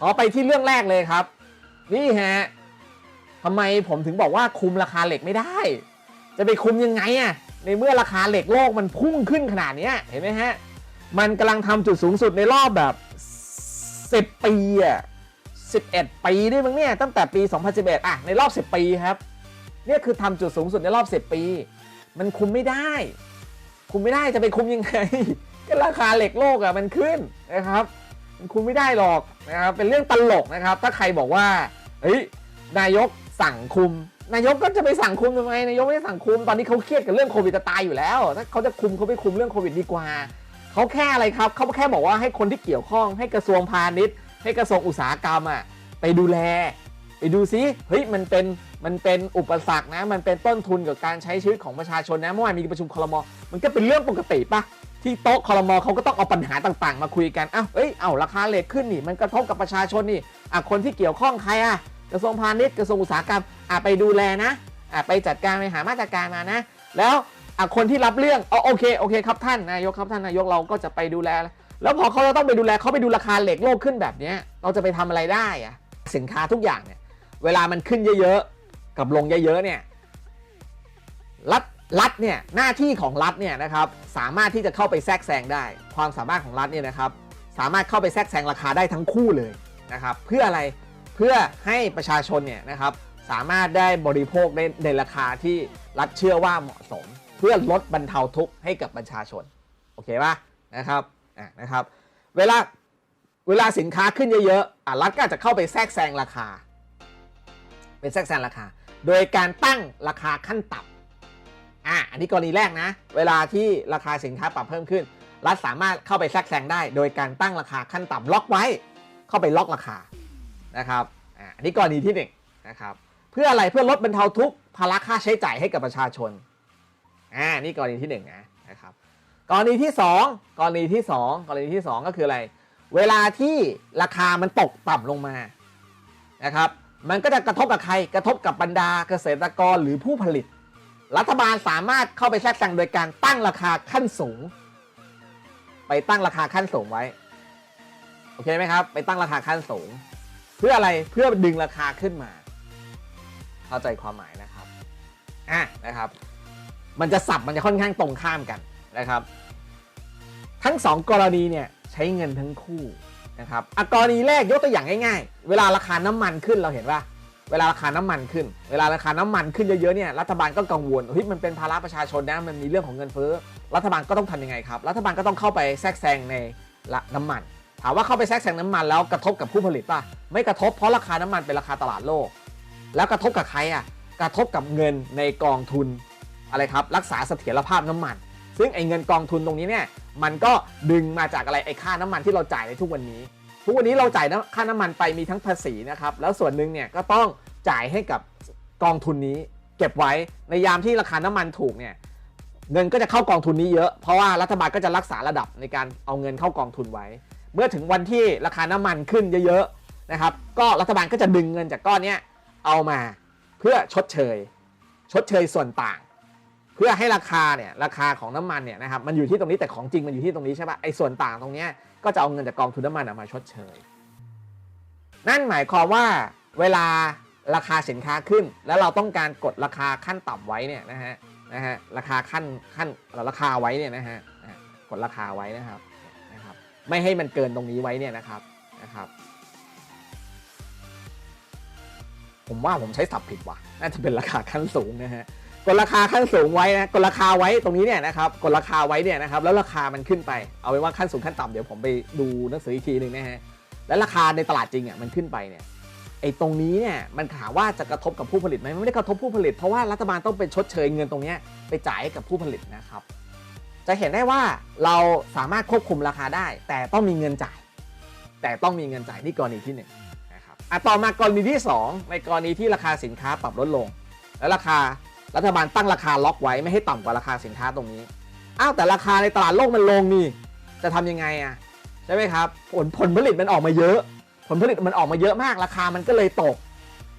ขอไปที่เรื่องแรกเลยครับ นี่ฮะทำไมผมถึงบอกว่าคุมราคาเหล็กไม่ได้ จะไปคุมยังไงอะในเมื่อราคาเหล็กโลกมันพุ่งขึ้นขนาดนี้เห็นไหมฮะ มันกำลังทำจุดสูงสุดในรอบแบบ 10 ปีอะ11 ปีด้วยมั้งเนี่ยตั้งแต่ปี 2011อะในรอบ 10 ปีครับเนี่ยคือทำจุดสูงสุดในรอบ 10 ปี มันคุมไม่ได้ คุมไม่ได้จะไปคุมยังไง ก็ราคาเหล็กโลกอะมันขึ้นนะครับ คุมไม่ได้หรอกนะครับเป็นเรื่องตลกนะครับ ถ้าใครบอกว่าเฮ้ยนายกสั่งคุม นายกก็จะไปสั่งคุมทำไมนายกไม่ได้สั่งคุมตอนนี้เขาเครียดกับเรื่องโควิดจะตายอยู่แล้วถ้าเขาจะคุมเขาไปคุมเรื่องโควิดดีกว่าเขาแค่อะไรครับเขาแค่บอกว่าให้คนที่เกี่ยวข้อง ให้กระทรวงพาณิชย์ ให้กระทรวงอุตสาหกรรมอะไปดูแล ไปดูซิเฮ้ยมันเป็นมันเป็นอุปสรรคนะ มันเป็นต้นทุนกับการใช้ชีวิตของประชาชนนะเมื่อวานมีประชุมคลมมันก็เป็นเรื่องปกติปะ ที่โต๊ะคลมอเขาก็ต้องเอาปัญหาต่างๆ มาคุยกันอ้าวเอ้ย เอาราคาเหล็กขึ้นนี่ มันกระทบกับประชาชนนี่อะคนที่เกี่ยวข้องใครอะกระทรวงพาณิชย์กระทรวงอุตสาหกรรมอะไปดูแลนะอะไปจัดการไปหามาตรการมานะ แล้วอะคนที่รับเรื่องเอโอเคโอเคครับท่านนายกครับท่านนายกเราก็จะไปดูแล แล้วพอเขาจะต้องไปดูแลเขาไปดูราคาเหล็กโลกขึ้นแบบนี้เราจะไปทำอะไรได้อะสินค้าทุกอย่างเนี่ยเวลามันขึ้นเยอะๆกับลงเยอะๆเนี่ยรัฐ รัฐเนี่ยหน้าที่ของรัฐเนี่ยนะครับสามารถที่จะเข้าไปแทรกแซงได้ ความสามารถของรัฐเนี่ยนะครับสามารถเข้าไปแทรกแซงราคาได้ทั้งคู่เลยนะครับเพื่ออะไรเพื่อให้ประชาชนเนี่ยนะครับสามารถได้บริโภคในในราคาที่รัฐเชื่อว่าเหมาะสม เพื่อลดบรรเทาทุกข์ให้กับประชาชนโอเคป่ะนะครับอะนะครับเวลาเวลาสินค้าขึ้นเยอะๆอะรัฐก็จะเข้าไปแทรกแซงราคาเป็นแทรกแซงราคา โดยการตั้งราคาขั้นต่ำ อะอันนี้กรณีแรกนะ เวลาที่ราคาสินค้าปรับเพิ่มขึ้น รัฐสามารถเข้าไปแทรกแซงได้ โดยการตั้งราคาขั้นต่ำล็อกไว้ เข้าไปล็อกราคานะครับอะอันนี้กรณีที่หนึ่งนะครับเพื่ออะไรเพื่อลดบรรเทาทุกภาระค่าใช้จ่ายให้กับประชาชนอ่านี่กรณีที่หนึ่งนะนะครับกรณีที่สองกรณีที่สองกรณีที่สองก็คืออะไร เวลาที่ราคามันตกต่ำลงมานะครับมันก็จะกระทบกับใครกระทบกับบรรดาเกษตรกรหรือผู้ผลิต รัฐบาลสามารถเข้าไปแทรกแซงโดยการตั้งราคาขั้นสูง ไปตั้งราคาขั้นสูงไว้ โอเคไหมครับ ไปตั้งราคาขั้นสูง เพื่ออะไรเพื่อดึงราคาขึ้นมา เข้าใจความหมายนะครับอะนะครับ มันจะสับมันจะค่อนข้างตรงข้ามกันนะครับ ทั้งสองกรณีเนี่ยใช้เงินทั้งคู่นะครับอะกรณีแรกยกตัวอย่างง่ายๆ เวลาราคาน้ำมันขึ้นเราเห็นว่า เวลาราคาน้ำมันขึ้น เวลาราคาน้ำมันขึ้นเยอะๆเนี่ยรัฐบาลก็กังวลเฮ้ยมันเป็นภาระประชาชนนะมันมีเรื่องของเงินเฟ้อรัฐบาลก็ต้องทำยังไงครับ รัฐบาลก็ต้องเข้าไปแทรกแซงในละน้ำมัน ถามว่าเข้าไปแทรกแซงน้ำมันแล้วกระทบกับผู้ผลิตป่ะไม่กระทบเพราะราคาน้ำมันเป็นราคาตลาดโลก แล้วกระทบกับใครอะกระทบกับเงินในกองทุนอะไรครับรักษาเสถียรภาพน้ำมัน ซึ่งไอ้เงินกองทุนตรงนี้เนี่ยมันก็ดึงมาจากอะไรไอ้ค่าน้ำมันที่เราจ่ายในทุกวันนี้ ทุกวันนี้เราจ่ายค่าน้ำมันไปมีทั้งภาษีนะครับ แล้วส่วนหนึ่งเนี่ยก็ต้องจ่ายให้กับกองทุนนี้ เก็บไว้ในยามที่ราคาน้ำมันถูกเนี่ยเงินก็จะเข้ากองทุนนี้เยอะ เพราะว่ารัฐบาลก็จะรักษาระดับในการเอาเงินเข้ากองทุนไว้ เมื่อถึงวันที่ราคาน้ำมันขึ้นเยอะๆนะครับ ก็รัฐบาลก็จะดึงเงินจากก้อนเนี้ยเอามาเพื่อชดเชย ชดเชยส่วนต่าง พื่อให้ราคาเนี่ยราคาของน้ำมันเนี่ยนะครับมันอยู่ที่ตรงนี้แต่ของจริงมันอยู่ที่ตรงนี้ใช่ปะไอ้ส่วนต่างตรงเนี้ยก็จะเอาเงินจากกองทุนน้ำมันมาชดเชย นั่นหมายความว่าเวลาราคาสินค้าขึ้น แล้วเราต้องการกดราคาขั้นต่ำไว้เนี่ยนะฮะนะฮะราคาขั้นขั้นราคาไว้เนี่ยนะฮะอะกดราคาไว้นะครับนะครับ ไม่ให้มันเกินตรงนี้ไว้เนี่ยนะครับนะครับ ผมว่าผมใช้สับผิดว่ะน่าจะเป็นราคาขั้นสูงนะฮะ กดราคาขั้นสูงไว้นะกดราคาไว้ตรงนี้เนี่ยนะครับกดราคาไว้เนี่ยนะครับแล้วราคามันขึ้นไปเอาไว้ว่าขั้นสูงขั้นต่ำเดี๋ยวผมไปดูหนังสืออีกทีหนึ่งนะฮะแล้วราคาในตลาดจริงอะมันขึ้นไปเนี่ยไอ้ตรงนี้เนี่ยมันถามว่าจะกระทบกับผู้ผลิตไหมมันไม่ได้กระทบผู้ผลิต เพราะว่ารัฐบาลต้องไปชดเชยเงินตรงนี้ไปจ่ายให้กับผู้ผลิตนะครับ จะเห็นได้ว่าเราสามารถควบคุมราคาได้ แต่ต้องมีเงินจ่าย แต่ต้องมีเงินจ่ายนี่กรณีที่หนึ่งนะครับอะต่อมากรณีที่สองในกรณีที่ราคาสินค้าปรับลดลง แล้วราคา รัฐบาลตั้งราคาล็อกไว้ไม่ให้ต่ำกว่าราคาสินค้าตรงนี้ อ้าวแต่ราคาในตลาดโลกมันลงนี่ จะทำยังไงอะใช่ไหมครับ ผลผลผลิตมันออกมาเยอะ ผลผลิตมันออกมาเยอะมากราคามันก็เลยตก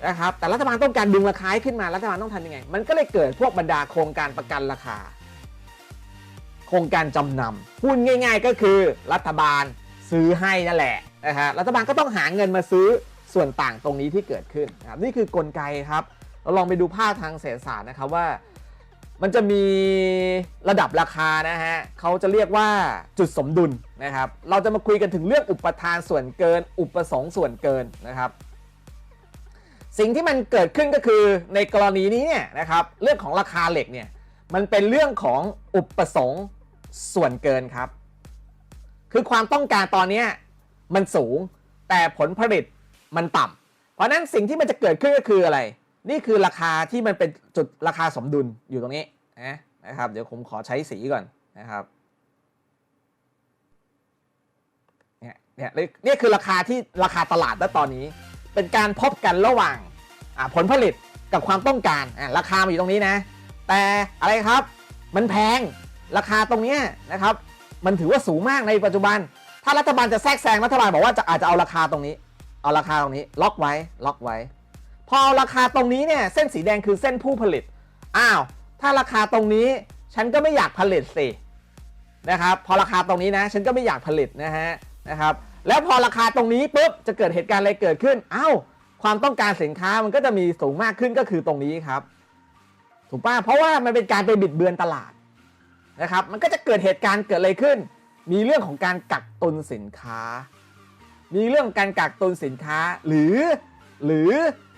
นะครับแต่รัฐบาลต้องการดึงราคาขึ้นมารัฐบาลต้องทำยังไง มันก็เลยเกิดพวกบรรดาโครงการประกันราคา โครงการจำนำพูดง่าย ๆก็คือรัฐบาลซื้อให้นั่นแหละนะฮะรัฐบาลก็ต้องหาเงินมาซื้อส่วนต่างตรงนี้ที่เกิดขึ้นนะครับนี่คือกลไกครับ เราลองไปดูภาพทางเศรษฐศาสตร์นะครับว่า มันจะมีระดับราคานะฮะเขาจะเรียกว่าจุดสมดุลนะครับ เราจะมาคุยกันถึงเรื่องอุปทานส่วนเกิน อุปสงค์ส่วนเกินนะครับ สิ่งที่มันเกิดขึ้นก็คือในกรณีนี้เนี่ยนะครับเรื่องของราคาเหล็กเนี่ยมันเป็นเรื่องของอุปสงค์ส่วนเกินครับ คือความต้องการตอนนี้มันสูงแต่ผลผลิตมันต่ำเพราะนั้นสิ่งที่มันจะเกิดขึ้นก็คืออะไร นี่คือราคาที่มันเป็นจุดราคาสมดุลอยู่ตรงนี้นะนะครับ เดี๋ยวผมขอใช้สีก่อนนะครับเนี่ยเนี่ยนี่คือราคาที่ราคาตลาดณตอนนี้ เป็นการพบกันระหว่างผลผลิตกับความต้องการราคามาอยู่ตรงนี้นะ แต่อะไรครับมันแพงราคาตรงนี้นะครับ มันถือว่าสูงมากในปัจจุบัน ถ้ารัฐบาลจะแทรกแซงรัฐบาลบอกว่าจะอาจจะเอาราคาตรงนี้ เอาราคาตรงนี้ ล็อกไว้ล็อกไว้ พอราคาตรงนี้เนี่ยเส้นสีแดงคือเส้นผู้ผลิต อ้าว ถ้าราคาตรงนี้ฉันก็ไม่อยากผลิตสินะครับ พอราคาตรงนี้นะฉันก็ไม่อยากผลิตนะฮะนะครับแล้วพอราคาตรงนี้ปุ๊บจะเกิดเหตุการณ์อะไรเกิดขึ้น อ้าว ความต้องการสินค้ามันก็จะมีสูงมากขึ้นก็คือตรงนี้ครับ ถูกป่ะเพราะว่ามันเป็นการไปบิดเบือนตลาดนะครับมันก็จะเกิดเหตุการณ์เกิดอะไรขึ้น มีเรื่องของการกักตุนสินค้า มีเรื่องการกักตุนสินค้าหรือหรือ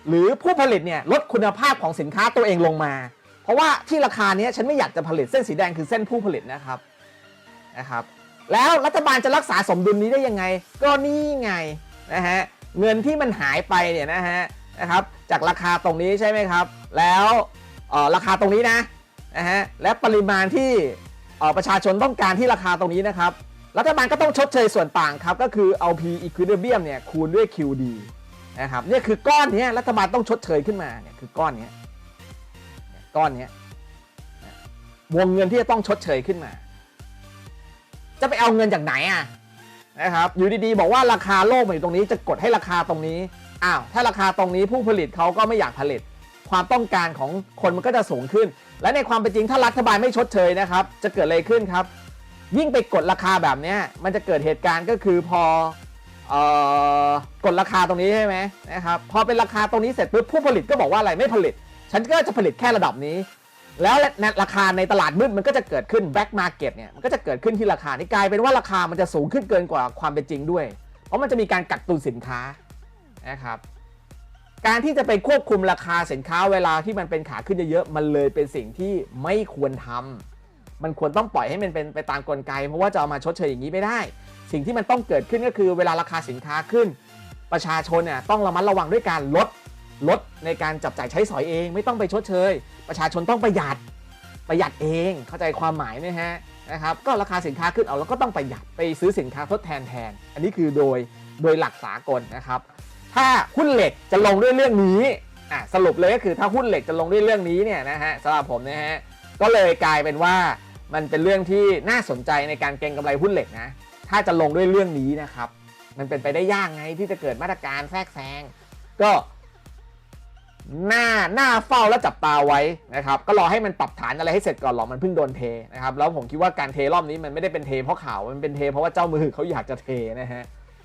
หรือผู้ผลิตเนี่ยลดคุณภาพของสินค้าตัวเองลงมา เพราะว่าที่ราคาเนี้ยฉันไม่อยากจะผลิตเส้นสีแดงคือเส้นผู้ผลิตนะครับนะครับแล้วรัฐบาลจะรักษาสมดุลนี้ได้ยังไง ก็นี่ไงนะฮะเงินที่มันหายไปเนี่ยนะฮะนะครับจากราคาตรงนี้ใช่ไหมครับ แล้วอ่อราคาตรงนี้นะนะฮะและปริมาณที่อ่อประชาชนต้องการที่ราคาตรงนี้นะครับรัฐบาลก็ต้องชดเชยส่วนต่างครับ ก็คือเอา P equilibrium เนี่ยคูณด้วย QD นะครับเนี่ยคือก้อนนี้รัฐบาลต้องชดเชยขึ้นมาเนี่ยคือก้อนนี้ก้อนนี้วงเงินที่จะต้องชดเชยขึ้นมา จะไปเอาเงินจากไหนอะนะครับอยู่ดีๆ บอกว่าราคาโลกมันอยู่ตรงนี้จะกดให้ราคาตรงนี้อ้าวถ้าราคาตรงนี้ผู้ผลิตเขาก็ไม่อยากผลิต ความต้องการของคนมันก็จะสูงขึ้น และในความเป็นจริงถ้ารัฐบาลไม่ชดเชยนะครับ จะเกิดอะไรขึ้นครับ ยิ่งไปกดราคาแบบนี้มันจะเกิดเหตุการณ์ก็คือพอ กดราคาตรงนี้ใช่ไหมนะครับพอเป็นราคาตรงนี้เสร็จปุ๊บผู้ผลิตก็บอกว่าอะไรไม่ผลิต ฉันก็จะผลิตแค่ระดับนี้ แล้วราคาในตลาดมืดมันก็จะเกิดขึ้น black market เนี่ยมันก็จะเกิดขึ้นที่ราคานี่กลายเป็นว่าราคามันจะสูงขึ้นเกินกว่าความเป็นจริงด้วย เพราะมันจะมีการกักตุนสินค้านะครับการที่จะไปควบคุมราคาสินค้าเวลาที่มันเป็นขาขึ้นเยอะๆมันเลยเป็นสิ่งที่ไม่ควรทำมันควรต้องปล่อยให้มันเป็นไปตามกลไก เพราะว่าจะเอามาชดเชยอย่างนี้ไม่ได้ สิ่งที่มันต้องเกิดขึ้นก็คือเวลาราคาสินค้าขึ้น ประชาชนเนี่ยต้องระมัดระวังด้วยการลดลดในการจับจ่ายใช้สอยเอง ไม่ต้องไปชดเชย ประชาชนต้องประหยัดประหยัดเองเข้าใจความหมายไหมฮะนะครับก็ราคาสินค้าขึ้นเอาเราก็ต้องประหยัดไปซื้อสินค้าทดแทนแทน อันนี้คือโดยโดยหลักสากลนะครับ ถ้าหุ้นเหล็กจะลงด้วยเรื่องนี้อะสรุปเลยก็คือถ้าหุ้นเหล็กจะลงด้วยเรื่องนี้เนี่ยนะฮะสำหรับผมนะฮะก็เลยกลายเป็นว่ามันเป็นเรื่องที่น่าสนใจในการเก็งกำไรหุ้นเหล็กนะ ถ้าจะลงด้วยเรื่องนี้นะครับ มันเป็นไปได้ยากไงที่จะเกิดมาตรการแทรกแซงก็หน้าหน้าเฝ้าและจับตาไว้นะครับ ก็รอให้มันปรับฐานอะไรให้เสร็จก่อนหรอกมันเพิ่งโดนเทนะครับแล้วผมคิดว่าการเทรอบนี้มันไม่ได้เป็นเทเพราะข่าวมันเป็นเทเพราะว่าเจ้ามือเขาอยากจะเทนะฮะ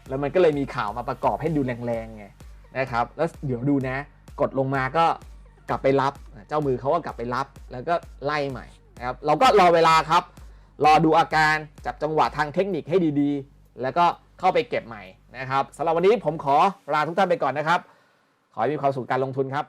แล้วมันก็เลยมีข่าวมาประกอบให้ดูแรงๆไงนะครับ แล้วเดี๋ยวดูนะ กดลงมาก็กลับไปรับ เจ้ามือเขาก็กลับไปรับ แล้วก็ไล่ใหม่นะครับเราก็รอเวลาครับ รอดูอาการจับจังหวะทางเทคนิคให้ดีๆ แล้วก็เข้าไปเก็บใหม่นะครับสำหรับวันนี้ผมขอลาทุกท่านไปก่อนนะครับ ขอให้มีความสุขการลงทุนครับ